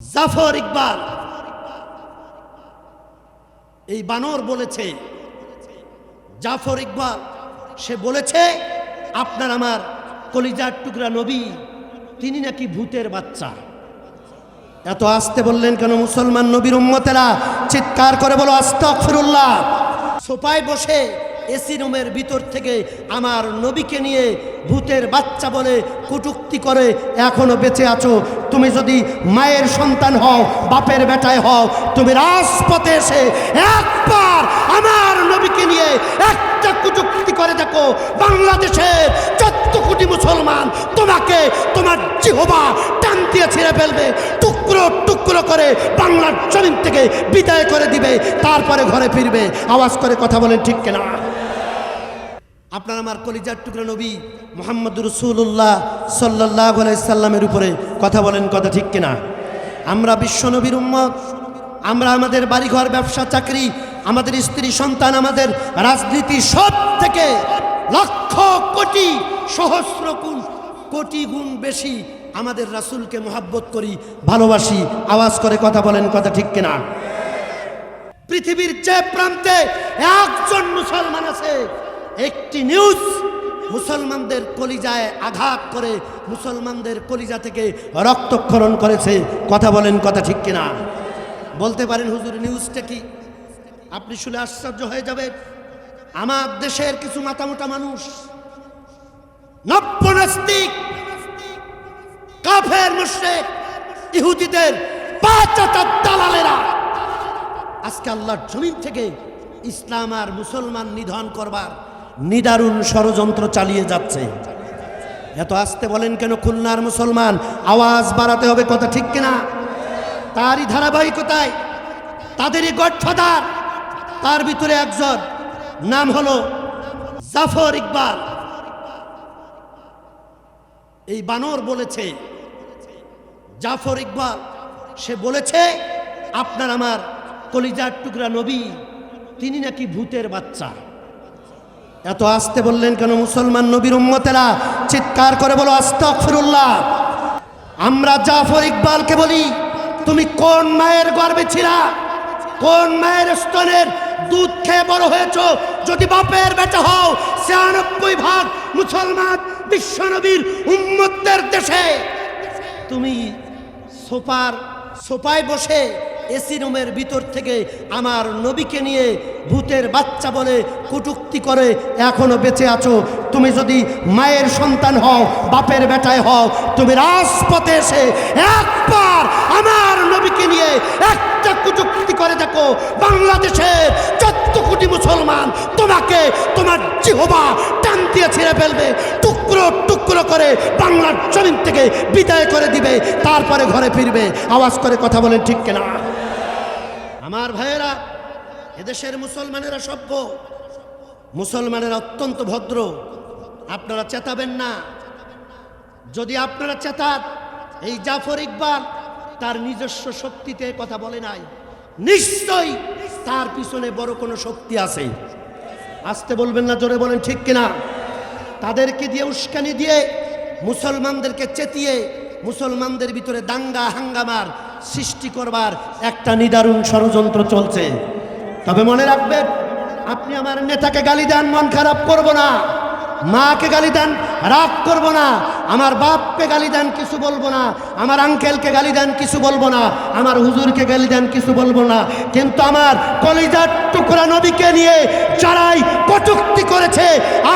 জাফর ইকবাল। এই বানর বলেছে, জাফর ইকবাল, সে বলেছে, আপনার আমার কলিজার টুকরা নবী, তিনি নাকি ভূতের বাচ্চা। এত আসতে বললেন কেন মুসলমান নবীর উম্মতেরা? চিৎকার করে বলো, আস্তাগফিরুল্লাহ। সোফায় বসে এসি রুমের ভিতর থেকে আমার নবীকে নিয়ে ভূতের বাচ্চা বলে কটুক্তি করে, এখনও বেঁচে আছো? তুমি যদি মায়ের সন্তান হও, বাপের বেটায় হও, তুমি রাজপথে এসে একবার আমার নবীকে নিয়ে একটা কটুক্তি করে দেখো বাংলাদেশের চোদ্দ কোটি মুসলমান তোমাকে তোমার জিহবা টান দিয়ে ছিঁড়ে ফেলবে, টুকরো টুকরো করে বাংলার জমিন থেকে বিদায় করে দিবে, তারপরে ঘরে ফিরবে। আওয়াজ করে কথা বলেন ঠিক কিনা? আপনার আমার কলিজার টুকরা নবী মোহাম্মদ রসুল্লাহ সাল্লাহ সাল্লামের উপরে কথা বলেন কথা ঠিক কিনা? আমরা বিশ্ব নবীর উম্মত, আমরা আমাদের বাড়িঘর, ব্যবসা, চাকরি, আমাদের স্ত্রী, সন্তান, আমাদের রাজনীতি সব থেকে লক্ষ কোটি সহস্র গুণ, কোটি গুণ বেশি আমাদের রাসূলকে মোহাব্বত করি, ভালোবাসি, আওয়াজ করে কথা বলেন কথা ঠিক কিনা? পৃথিবীর যে প্রান্তে একজন মুসলমান আছে একটি নিউজ, মুসলমানদের কলিজায় আঘাত করে মুসলমানদের কলিজা থেকে রক্তক্ষরণ করেছে। কথা বলেন কথা ঠিক কিনা? বলতে পারেন, হুজুর, নিউজটা কি? আপনি শুনে আশ্চর্য হয়ে যাবে আমার দেশের কিছু মাতামোটা মানুষ, নব্য নাস্তিক, কাফের, মুশরিক, ইহুদিদের দালালেরা আজকে আল্লাহর জমিন থেকে ইসলাম আর মুসলমান নিধন করবার নিদারুণ ষড়যন্ত্র চালিয়ে যাচ্ছে। এত আসতে বলেন কেন খুলনার মুসলমান? আওয়াজ বাড়াতে হবে কথা ঠিক কিনা? তারই ধারাবাহিকতায় তাদেরই গডফাদার, তার ভিতরে একজন, নাম হলো জাফর ইকবাল। এই বানর বলেছে, জাফর ইকবাল, সে বলেছে, আপনার আমার কলিজার টুকরা নবী, তিনি নাকি ভূতের বাচ্চা। এত আসতে বললেন কেন মুসলমান নবীর উম্মতেরা? চিৎকার করে বলো, আস্তাগফিরুল্লাহ। আমরা জাফর ইকবালকে বলি, তুমি কোন মায়ের গর্বে ছিলা? কোন মায়ের স্তনের দুধ খেয়ে বড় হয়েছ? যদি বাপের বেটা হও, ছিয়ানব্বই ভাগ মুসলমান বিশ্বনবীর উম্মতদের দেশে। তুমি সোফার সোফায় বসে এসি রুমের ভিতর থেকে আমার নবীকে নিয়ে ভূতের বাচ্চা বলে কটুক্তি করে, এখনও বেঁচে আছো। তুমি যদি মায়ের সন্তান হও, বাপের বেটায় হও, তুমি রাজপথে এসে একবার আমার নবীকে নিয়ে একটা কটুক্তি করে দেখো বাংলাদেশের চোদ্দ কোটি মুসলমান তোমাকে তোমার জিহবা টান দিয়ে ছিঁড়ে ফেলবে, টুকরো টুকরো করে বাংলার জমিন থেকে বিদায় করে দিবে, তারপরে ঘরে ফিরবে। আওয়াজ করে কথা বলেন ঠিক কিনা? আমার ভাইয়েরা, এদেশের মুসলমানেরা সভ্য, মুসলমানেরা অত্যন্ত ভদ্র। আপনারা চেতাবেন না। যদি আপনারা চেতান এই জাফর ইকবাল তার নিজস্ব শক্তিতে কথা বলে নাই। নিশ্চয়ই তার পিছনে বড় কোনো শক্তি আছে। আসতে বলবেন না, জোরে বলেন ঠিক কিনা? তাদেরকে দিয়ে উস্কানি দিয়ে মুসলমানদেরকে চেতিয়ে মুসলমানদের ভিতরে দাঙ্গা হাঙ্গামার সৃষ্টি করবার একটা নিদারুণ ষড়যন্ত্র চলছে। তবে মনে রাখবেন, আপনি আমার নেতাকে গালি দেন, মন খারাপ করব না। মাকে গালি দেন, রাগ করব না। আমার বাপকে গালি দেন কিছু বলব না, আমার আঙ্কেলকে গালি দেন কিছু বলব না, আমার হুজুরকে গালি দেন কিছু বলব না। কিন্তু আমার কলিজার টুকরা নবীকে নিয়ে যারাই কটুক্তি করেছে,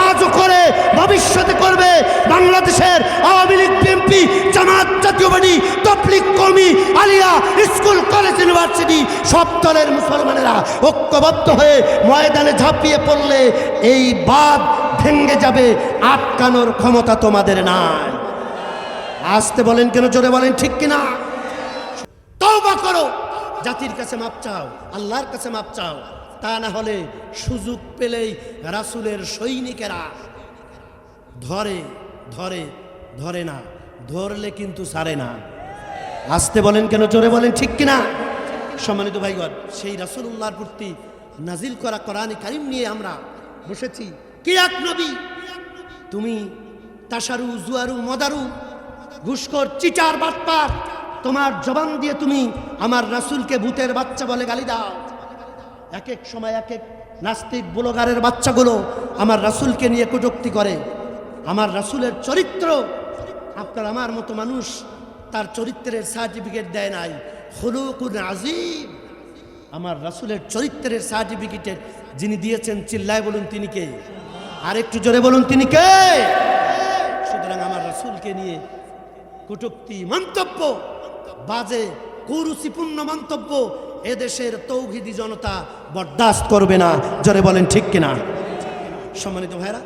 আজও করে ভবিষ্যতে করবে। বাংলাদেশের আওয়ামী লীগ, বিএনপি, জামাত, জাতীয় বাড়ি তবলিক কর্মী, আলিয়া, স্কুল, কলেজ, ইউনিভার্সিটি, সব দলের মুসলমানেরা ঐক্যবদ্ধ হয়ে ময়দানে ঝাঁপিয়ে পড়লে এই বাদ ভেঙ্গে যাবে, আটকানোর ক্ষমতা তোমাদের নাই। আসতে বলেন কেন, জোরে বলেন, ঠিক কিনা? তওবা করো। জাতির কাছে মাপ চাও, আল্লাহর কাছে মাপ চাও, তা না হলে সুযোগ পেলেই রাসুলের সৈনিকেরা ধরে ধরে ধরে না, ধরলে কিন্তু সারে না। আসতে বলেন কেন, জোরে বলেন, ঠিক কিনা? সম্মানিত ভাইগণ, সেই রাসুল্লাহর প্রতি নাজিল করা কোরআনে কারিম নিয়ে আমরা বসেছি। কি এক নবী? তুমি তাসারু, জুয়ারু, মদারু, ঘুষখোর চিটার বাটপার, তোমার জবান দিয়ে তুমি আমার রাসূলকে ভূতের বাচ্চা বলে গালি দাও। এক এক সময় এক এক নাস্তিক বুলগারের বাচ্চাগুলো আমার রাসুলকে নিয়ে কটূক্তি করে। আমার রাসূলের চরিত্র, আপনার আমার মতো মানুষ তার চরিত্রের সার্টিফিকেট দেয় নাই। হলুকুন আজিম আমার রাসূলের চরিত্রের সার্টিফিকেটের যিনি দিয়েছেন, চিল্লায় বলুন তিনি কে? আর একটু জোরে বলুন, তিনি কে? সুতরাং আমার রাসূলকে নিয়ে কটুক্তি, মন্তব্য, বাজে, কুরুচিপূর্ণ মন্তব্য এদেশের তৌহিদি জনতা বরদাস্ত করবে না। জোরে বলেন, ঠিক কিনা? সম্মানিত ভাইরা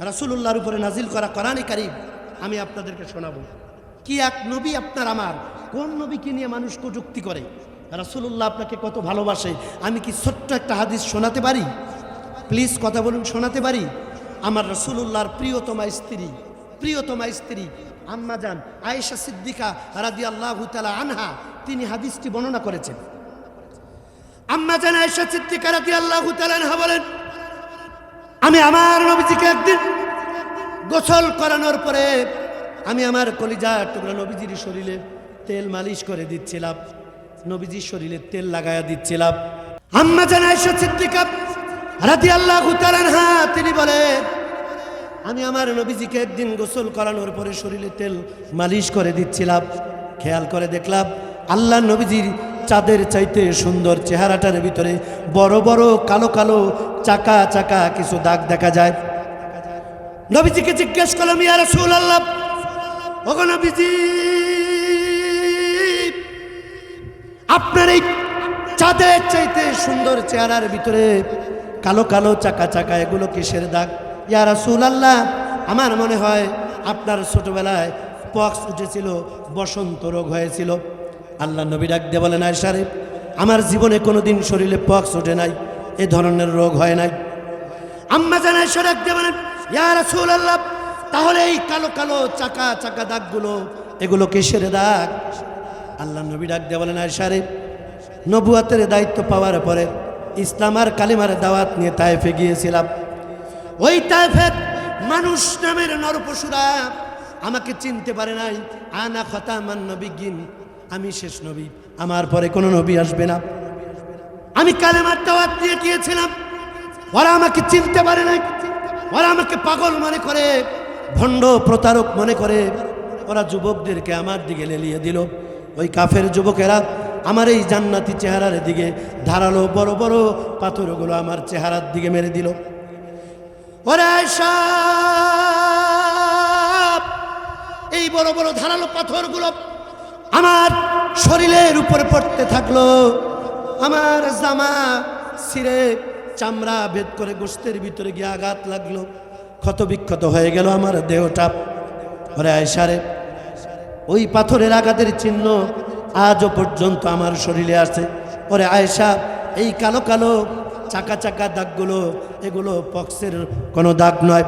রাসূলুল্লাহর উপরে নাজিল করা কোরআনে কারিম আমি আপনাদেরকে শোনাবো। কি এক নবী আপনার আমার? কোন নবীকে নিয়ে মানুষ কটুক্তি করে? রাসূলুল্লাহ আপনাকে কত ভালোবাসে। আমি কি ছোট্ট একটা হাদিস শোনাতে পারি? প্লিজ কথা বলুন, শোনাতে পারি? আমার রসুল্লাহর প্রিয়তমা স্ত্রী প্রিয়তমা স্ত্রী, আম্মা যান আয়েশা সিদ্দিকা রাদি আল্লাহ আনহা, তিনি হাদিসটি বর্ণনা করেছেন। আম্মা জান, আয়েশা সিদ্দিকা রাদি আল্লাহ আনহা বলেন, আমি আমার নবীজিকে একদিন গোসল করানোর পরে আমি আমার কলিজা টুকরা নবীজির শরীরে তেল মালিশ করে দিচ্ছিলাম, নবীজির শরীরে তেল লাগায়া দিচ্ছিলাম। আম্মা জান, আয়েশা সিদ্দিকা রাদি আল্লাহ তিনি বলেন, আমি আমার নবীজিকে একদিন গোসল করানোর পরে শরীরে তেল মালিশ করে দিচ্ছিলাম। খেয়াল করে দেখলাম, আল্লাহ নবীজির চাঁদের চাইতে সুন্দর চেহারাটার ভিতরে বড় বড় কালো কালো চাকা চাকা কিছু দাগ দেখা যায়। নবীজিকে জিজ্ঞেস করলাম, ইয়া রাসূল আল্লাহ ওগো আপনার এই চাঁদের চাইতে সুন্দর চেহারার ভিতরে কালো কালো চাকা চাকা, এগুলো কিসের দাগ? ইয়া রাসূল আল্লাহ আমার মনে হয় আপনার ছোটবেলায় পক্স উঠেছিল, বসন্ত রোগ হয়েছিল। আল্লাহ নবী ডাক দিয়ে বলেন আয়সারে আমার জীবনে কোনো দিন শরীরে পক্স ওঠে নাই, এ ধরনের রোগ হয় নাই। আম্মা জানায় সরাক দিয়ে বলেন, ইয়া আল্লাহ তাহলে এই কালো কালো চাকা চাকা দাগগুলো, এগুলো কিসের দাগ? আল্লাহ নবী ডাক দিয়ে বলেন আয়সারে নবুয়াতের দায়িত্ব পাওয়ার পরে ইসলাম আর কালিমার দাওয়াত নিয়ে তায়েফে গিয়েছিলাম। ওই তায়েফের মানুষ নামের নরপশুরা আমাকে চিনতে পারে নাই। আনা খতামান নবীগিন, আমি শেষ নবী, আমার পরে কোনো নবী আসবে না। আমি কালেমার দাওয়াত নিয়ে গিয়েছিলাম। ওরা আমাকে চিনতে পারে নাই। ওরা আমাকে পাগল মনে করে, ভণ্ড প্রতারক মনে করে। ওরা যুবকদেরকে আমার দিকে লেলিয়ে দিল। ওই কাফের যুবকেরা আমার এই জান্নাতি চেহারার দিকে ধারালো বড় বড় পাথরগুলো আমার চেহারার দিকে মেরে দিল! এই বড় বড় ধারালো পাথরগুলো আমার শরীরের উপরে পড়তে থাকল। আমার জামা ছিঁড়ে চামড়া ভেদ করে গোস্তের ভিতরে গিয়ে আঘাত লাগল। ক্ষত বিক্ষত হয়ে গেল আমার দেহটা। ওরে আয়সারে ওই পাথরের আঘাতের চিহ্ন আজও পর্যন্ত আমার শরীরে আছে। পরে আয়েশা, এই কালো কালো চাকা চাকা দাগগুলো, এগুলো পক্সের কোনো দাগ নয়।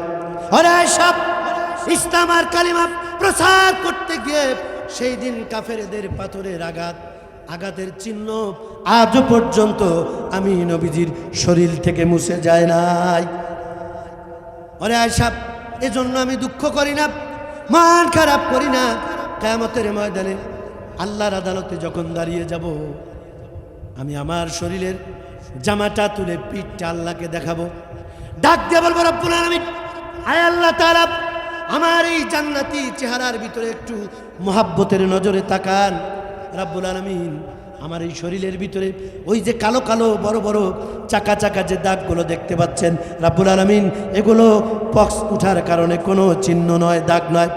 ওরে আয়েশা, ইসলাম আর কালিমা প্রচার করতে গিয়ে সেই দিন কাফেরদের পাথরের আঘাত, আঘাতের চিহ্ন আজও পর্যন্ত আমি নবীজির শরীর থেকে মুছে যায় নাই। ওরে আয়সাব এজন্য আমি দুঃখ করি না, মান খারাপ করি না। কেমতের ময়দানে আল্লাহর আদালতে যখন দাঁড়িয়ে যাব, আমি আমার শরীরের জামাটা তুলে পিঠটা আল্লাহকে দেখাবো। ডাক দিয়ে বলব, রব্বুল আলামিন, আয় আল্লাহ তাআলা, আমার এই জান্নাতি চেহারার ভিতরে একটু মোহাব্বতের নজরে তাকান। রাব্বুল আলামিন, আমার এই শরীরের ভিতরে ওই যে কালো কালো বড় বড় চাকা চাকা যে দাগগুলো দেখতে পাচ্ছেন, রাব্বুল আলামিন, এগুলো পক্স উঠার কারণে কোনো চিহ্ন নয়, দাগ নয়।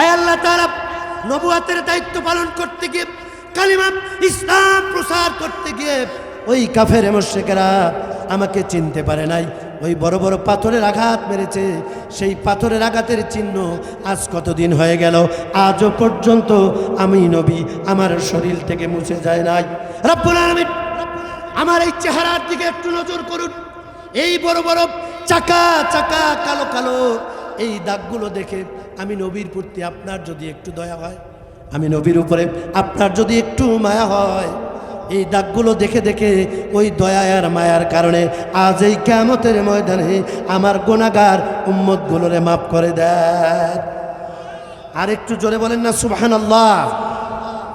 আয় আল্লাহ তাআলা নবুয়াতের দায়িত্ব পালন করতে গিয়ে, কালিমা ইসলাম প্রসার করতে গিয়ে ওই কাফের মুশরিকেরা আমাকে চিনতে পারে নাই। ওই বড় বড় পাথরের আঘাত মেরেছে। সেই পাথরের আঘাতের চিহ্ন আজ কতদিন হয়ে গেল? আজও পর্যন্ত আমি নবী, আমার শরীর থেকে মুছে যায় নাই। আমার এই চেহারার দিকে একটু নজর করুন। এই বড় বড় চাকা চাকা, কালো কালো, এই দাগগুলো দেখে আমি নবীর প্রতি আপনার যদি একটু দয়া হয়, আমি নবীর উপরে আপনার যদি একটু মায়া হয়, এই দাগগুলো দেখে দেখে ওই দয়া আর মায়ার কারণে আজ এই কেমতের ময়দানে আমার গোনাগার উম্মতগুলোরে মাফ করে দেয় আর একটু জোরে বলেন না সুবহান আল্লাহ